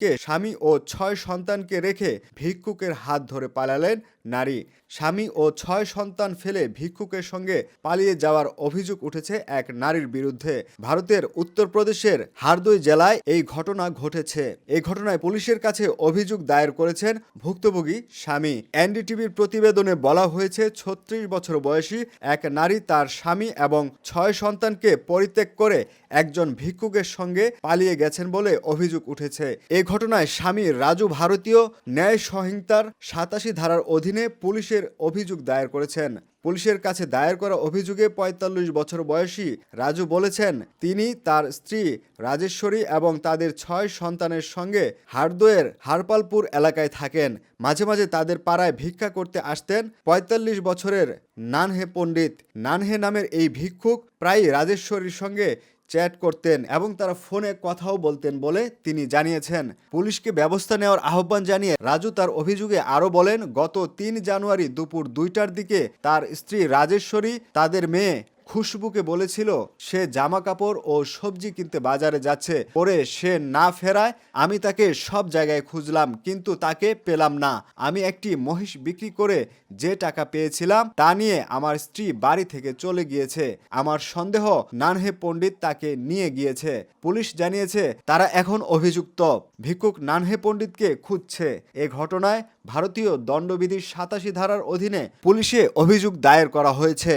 কে স্বামী ও ছয় সন্তানকে রেখে ভিক্ষুকের হাত ধরে পালালেন নারী। স্বামী ও ছয় সন্তান ফেলে ভিক্ষুকের সঙ্গে পালিয়ে যাওয়ার অভিযোগ উঠেছে এক নারীর বিরুদ্ধে। ভারতের উত্তরপ্রদেশের হারদই জেলায় এই ঘটনা ঘটেছে। এই ঘটনায় পুলিশের কাছে অভিযোগ দায়ের করেছেন ভুক্তভোগী স্বামী। এনডিটিভির প্রতিবেদনে বলা হয়েছে, ছত্রিশ বছর বয়সী এক নারী তার স্বামী এবং ছয় সন্তানকে পরিত্যাগ করে একজন ভিক্ষুকের সঙ্গে পালিয়ে গেছেন বলে অভিযোগ উঠেছে। এ ঘটনায় স্বামী রাজু ভারতীয় ন্যায় সহিংতার সাতাশি ধারার অধীনে পুলিশের অভিযোগ দায়ের করেছেন। পুলিশের কাছে দায়ের করা অভিযোগে পঁয়তাল্লিশ বছর বয়সী রাজু বলেছেন, তিনি তার স্ত্রী রাজেশ্বরী এবং তাদের ছয় সন্তানের সঙ্গে হারদোয়ের হারপালপুর এলাকায় থাকেন। মাঝে মাঝে তাদের পাড়ায় ভিক্ষা করতে আসতেন পঁয়তাল্লিশ বছরের নানহে পণ্ডিত। নানহে নামের এই ভিক্ষুক প্রায়ই রাজেশ্বরীর সঙ্গে চ্যাট করতেন এবং তারা ফোনে কথাও বলতেন বলে তিনি জানিয়েছেন। পুলিশকে ব্যবস্থা নেওয়ার আহ্বান জানিয়ে রাজু তার অভিযোগে আরও বলেন, গত তিন জানুয়ারি দুপুর দুইটার দিকে তার স্ত্রী রাজেশ্বরী, তাদের মেয়ে খুশবুকে বলেছিল, সে জামা কাপড় ও সবজি কিনতে বাজারে যাচ্ছে। পরে সে না ফেরায়, আমি তাকে সব জায়গায় খুঁজলাম, কিন্তু তাকে পেলাম না। আমি একটি মহিষ বিক্রি করে যে টাকা পেয়েছিলাম, তা নিয়ে আমার স্ত্রী বাড়ি থেকে চলে গিয়েছে। আমার সন্দেহ, নানহে পণ্ডিত তাকে নিয়ে গিয়েছে। পুলিশ জানিয়েছে, তারা এখন অভিযুক্ত। ভিক্ষুক নানহে পণ্ডিতকে খুঁজছে। এ ঘটনায় ভারতীয় দণ্ডবিধির সাতাশি ধারার অধীনে পুলিশে অভিযোগ দায়ের করা হয়েছে।